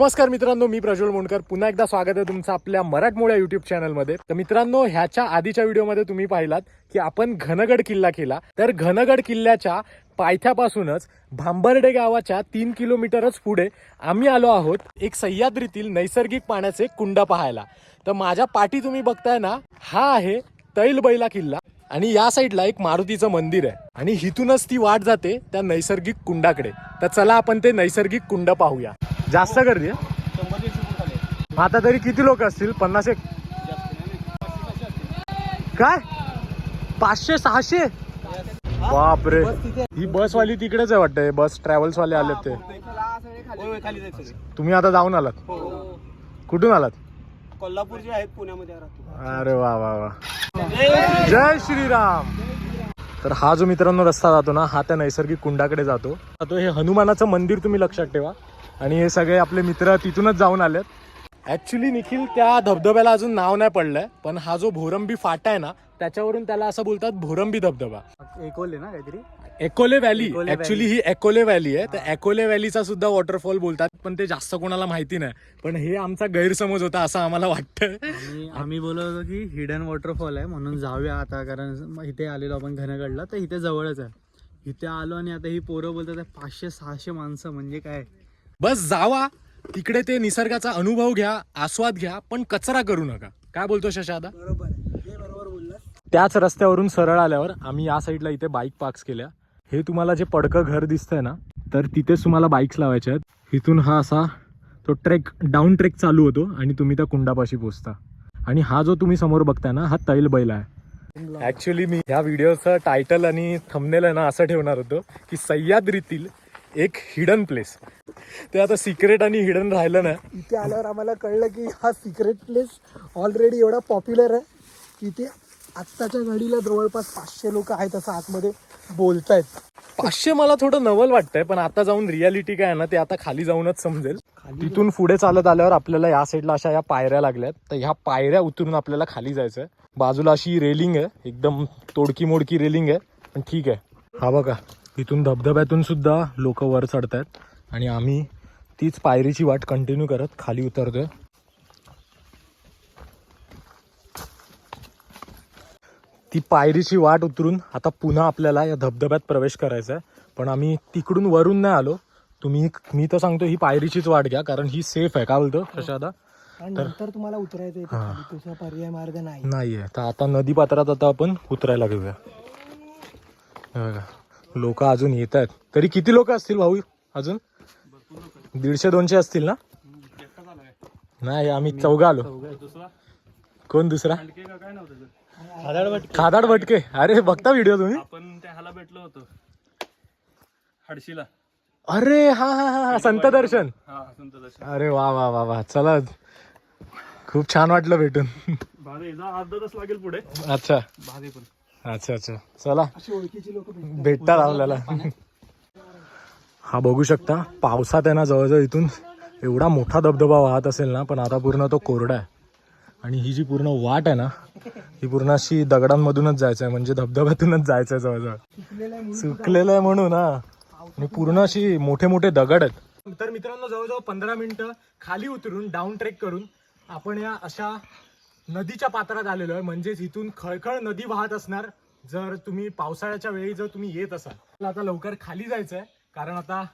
नमस्कार मित्रांनो मी प्रज्वल मोंडकर. पुन्हा एकदा स्वागत आहे तुमचं आपल्या मराठमोळ्या युट्यूब चॅनलमध्ये तर मित्रांनो ह्याच्या आधीच्या व्हिडिओमध्ये तुम्ही पाहिलात की आपण घनगड किल्ला केला. तर घनगड किल्ल्याच्या पायथ्यापासूनच भांबर्डे गावाच्या तीन किलोमीटरच पुढे आम्ही आलो आहोत एक सह्याद्रीतील नैसर्गिक पाण्याचे कुंड पाहायला. तर माझ्या पाठी तुम्ही बघताय ना हा आहे तैलबैला किल्ला. आणि या साईडला एक मारुतीचं मंदिर आहे. आणि हिथूनच ती वाट जाते त्या नैसर्गिक कुंडाकडे. तर चला आपण ते नैसर्गिक कुंड पाहूया. जास्त गर्दी आहे? आता तरी किती लोक असतील? पन्नास एक? काय? पाचशे सहाशे? बापरे. ही बस वाली तिकडेच आहे वाटतं. बस ट्रॅव्हल्स वाले आलेत ते. तुम्ही आता जाऊन आलात? हो. कुठून आलात? कोल्हापूरचे आहेत पुण्यामध्ये अरे वा वा वा. जय श्रीराम. तर हा जो मित्रांनो रस्ता जातो ना हा त्या नैसर्गिक कुंडाकडे जातो. तो हे हनुमानाचं मंदिर तुम्ही लक्षात ठेवा. आणि हे सगळे आपले मित्र तिथूनच जाऊन आलेत. ऍक्च्युली निखिल त्या धबधब्याला अजून नाव नाही पडलंय पण हा जो भोरंबी फाटा आहे ना त्याच्यावरून त्याला असं बोलतात भोरंबी धबधबा. एकोले ना काहीतरी? एकोले व्हॅली. ऍक्च्युली ही एकोले व्हॅली आहे. तर एकोले व्हॅलीचा सुद्धा वॉटरफॉल बोलतात पण ते जास्त कोणाला माहिती नाही. पण हे आमचा गैरसमज होता असं आम्हाला वाटतं आम्ही बोलत होतो की हिडन वॉटरफॉल आहे म्हणून जाऊया आता कारण इथे आलेलो आपण घनगडला तर इथे जवळच आहे. इथे आलो आणि आता ही पोरं बोलतात "आहे, पाचशे सहाशे माणसं म्हणजे काय? बस जावा. तिकडे ते निसर्गाचा अनुभव घ्या आस्वाद घ्या पण कचरा करू नका. काय बोलतो शशादा बरोबर बरोबर बोललास. त्याच रस्त्यावरून सरळ आल्यावर आम्ही या साईडला इथे बाईक पार्क्स केल्या. हे तुम्हाला जे पडकं घर दिसतंय ना तर तिथेच तुम्हाला बाईक्स लावायच्या आहेत. इथून हा असा तो ट्रेक डाऊन ट्रेक चालू होतो आणि तुम्ही त्या कुंडापाशी पोचता आणि हा जो तुम्ही समोर बघताय ना हा तैल बैल आहे. ऍक्च्युली मी ह्या व्हिडिओचं टायटल आणि थंबनेल आहे ना असं ठेवणार होतो की सह्याद्रीतील एक हिडन प्लेस ते आता सिक्रेट आणि हिडन राहिलं ना. इथे आल्यावर आम्हाला कळलं की हा सिक्रेट प्लेस ऑलरेडी एवढा पॉप्युलर आहे. की इथे आत्ताच्या घडीला जवळपास पाचशे लोक आहेत असं आतमध्ये बोलतायत. पाचशे मला थोडं नवल वाटतंय पण आता जाऊन रियालिटी काय आहे ना ते आता खाली जाऊनच समजेल. तिथून पुढे चालत आल्यावर आपल्याला या साईडला अशा या पायऱ्या लागल्यात. तर ह्या पायऱ्या उतरून आपल्याला खाली जायचंय. बाजूला अशी रेलिंग आहे एकदम तोडकी मोडकी रेलिंग आहे. पण ठीक आहे. हा बघा इथून धबधब्यातून सुद्धा लोक वर चढतायत. आणि आम्ही तीच पायरीची वाट कंटिन्यू करत खाली उतरतोय. ती पायरीची वाट उतरून आता पुन्हा आपल्याला या धबधब्यात प्रवेश करायचा आहे पण आम्ही तिकडून वरून नाही आलो. तुम्ही मी तर सांगतो ही पायरीचीच वाट घ्या कारण ही सेफ आहे. का बोलतो कशादा आणि नंतर तुम्हाला उतरायचं दुसरा पर्याय मार्ग नाही. नाहीये. तर आता नदी पात्रात आता आपण उतरायला घेऊया. लोक अजून येत आहेत तरी किती लोक असतील भाऊ? अजून? दीडशे दोनशे असतील ना? नाही आम्ही चौघा आलो. कोण दुसरा? खादाड भटके. अरे बघता व्हिडिओ तुम्ही? आपण भेटलो होतो. हडशीला. अरे हा हा हा हा संत दर्शन. अरे वा वा वा वा. चला. खूप छान वाटलं भेटून. अर्धा तास लागेल पुढे. अच्छा. अच्छा अच्छा. चला. भेटतात आपल्याला. हा बघू शकता पावसात आहे ना जवळजवळ इथून एवढा मोठा धबधबा वाहत असेल ना पण आता पूर्ण तो कोरडा आहे. आणि ही जी पूर्ण वाट आहे ना ही पूर्ण अशी दगडांमधूनच जायचं आहे म्हणजे धबधब्यातूनच जायचं आहे जवळजवळ. सुकलेलं आहे म्हणून हा. आणि पूर्ण अशी मोठे मोठे दगड आहेत. तर मित्रांनो जवळजवळ पंधरा मिनिटं खाली उतरून डाऊन ट्रेक करून आपण या अशा नदीच्या पात्रात आलेलो आहे. म्हणजेच इथून खळखळ नदी वाहत असणार जर तुम्ही पावसाळ्याच्या वेळी जर तुम्ही येत असाल. तर आता लवकर खाली जायचं आहे कारण आता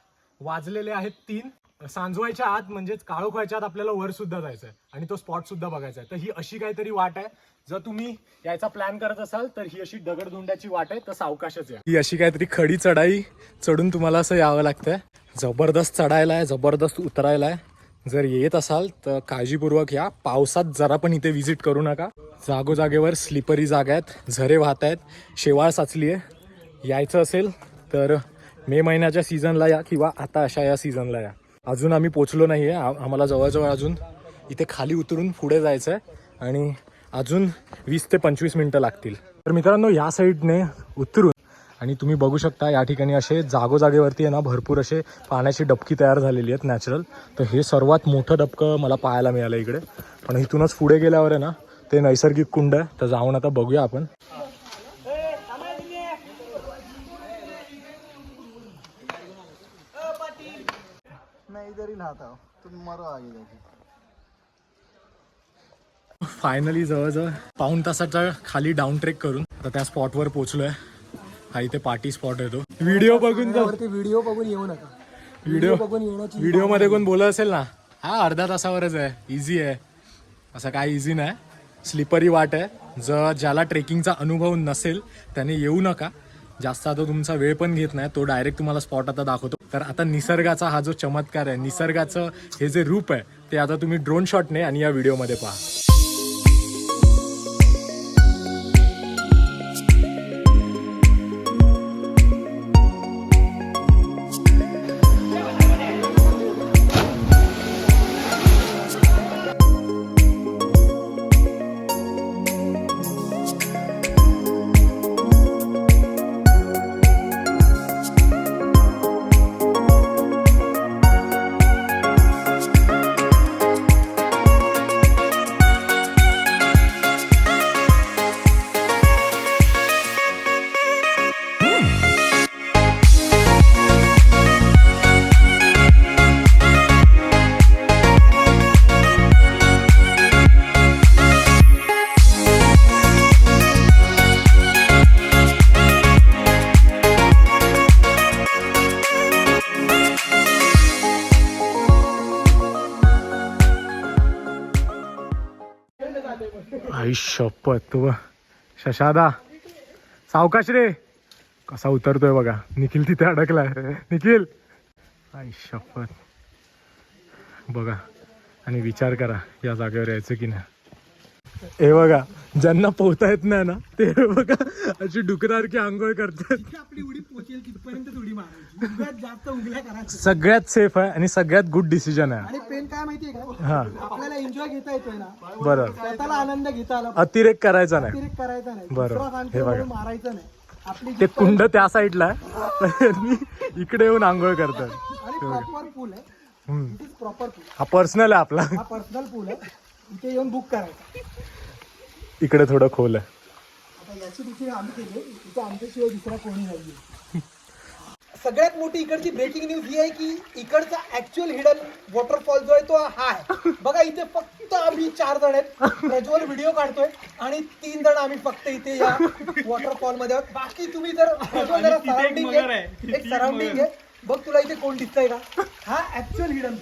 वाजलेले आहेत तीन. सांजवायच्या आत म्हणजेच काळोखायच्या आत आपल्याला वर सुद्धा जायचं आहे आणि तो स्पॉट सुद्धा बघायचा आहे तर ही अशी काहीतरी वाट आहे. जर तुम्ही यायचा प्लॅन करत असाल तर ही अशी दगडधुंड्याची वाट आहे. तर सावकाशच आहे. ही अशी काहीतरी खडी चढाई चढून तुम्हाला असं यावं लागतंय. जबरदस्त चढायला आहे जबरदस्त उतरायला आहे जर येत असाल तर काळजीपूर्वक या. पावसात जरा पण इथे व्हिजिट करू नका. जागोजागेवर स्लिपरी जागा आहेत. झरे वाहत आहेत शेवाळ साचली आहे यायचं असेल तर मे महिन्याच्या सीझनला या किंवा आता अशा या सीझनला या. अजून आम्ही पोचलो नाही आहे आम्हाला जवळजवळ अजून इथे खाली उतरून पुढे जायचं आहे आणि अजून वीस ते पंचवीस मिनटं लागतील. तर मित्रांनो या साईडने उतरून आणि तुम्ही बघू शकता या ठिकाणी असे जागोजागेवरती आहे ना भरपूर असे पाण्याची डबकी तयार झालेली आहेत नॅचरल तर हे सर्वात मोठं डबकं मला पाहायला मिळालं इकडे. पण इथूनच पुढे गेल्यावर आहे ना ते नैसर्गिक कुंड आहे. तर जाऊन आता बघूया आपण. फायनली जवळ जवळ फायनली जवळजवळ पाऊण तासाचा खाली डाऊन ट्रेक करून आता त्या स्पॉटवर पोहोचलोय. हा इथे पार्टी स्पॉट येतो व्हिडिओ बघून व्हिडिओ बघून येऊ नका. व्हिडिओ बघून येऊ व्हिडिओमध्ये कोण बोलत असेल ना? हा अर्धा तासावरच आहे. इझी आहे. असं काय इझी नाही. स्लिपरी वाट आहे. जर ज्याला ट्रेकिंगचा अनुभव नसेल त्याने येऊ नका. जास्त आता तुमचा वेळ पण घेत नाही तो डायरेक्ट तुम्हाला स्पॉट आता दाखवतो. तर आता निसर्गाचा हा जो चमत्कार आहे निसर्गाचं हे जे रूप आहे ते आता तुम्ही ड्रोन शॉटने आणि या व्हिडिओमध्ये पहा. आई शपथ व शशादा सावकाश रे. कसा उतरतोय बघा. निखिल तिथे अडकलाय. निखिल. आई शपथ बघा. आणि विचार करा या जागेवर यायचं की नाही. हे बघा ज्यांना पोहता येत नाही ना ते बघा अशी डुकरासारखी आंघोळ करतात. आपली उडी पोचेल तिथपर्यंत उडी मारायची. सगळ्यात जास्त उंगल्या करायची. सगळ्यात सेफ आहे आणि सगळ्यात गुड डिसिजन आहे. आणि पेन काय माहितीये का? हा. आपल्याला एन्जॉय घेता येतोय ना. बरं. स्वतःला आनंद घेता आला. अतिरेक करायचा नाही. अतिरेक करायचा नाही. बरं. दुसरा सांगतो हे बघा. म्हणून मारायचं नाही. आपली ते कुंड त्या साईडला आहे. इकडे येऊन आंघोळ करतात. आणि प्रॉपर पूल आहे. हम्म. इट इज प्रॉपर पूल हा पर्सनल आहे आपला. हा पर्सनल पूल आहे. इथे येऊन बुक करायचा. इकडे थोडं खोल आहे. आता याची देखील आम्ही केली. इथे आमच्याशिवाय दुसरा कोणी नाहीये. सगळ्यात मोठी इकडची ब्रेकिंग न्यूज ही आहे की इकडचा ऍक्च्युअल हिडन वॉटरफॉल जो आहे तो हा आहे. बघा इथे फक्त आम्ही चार जण आहेत. प्रज्वल व्हिडिओ काढतोय आणि तीन जण आम्ही फक्त इथे या वॉटरफॉलमध्ये आहोत. बाकी तुम्ही जर प्रज्वल जरा सराउंडिंग मगर आहे. एक सराउंडिंग आहे बघ तुला इथे कोण दिसतंय का? हा ऍक्च्युअल हिडन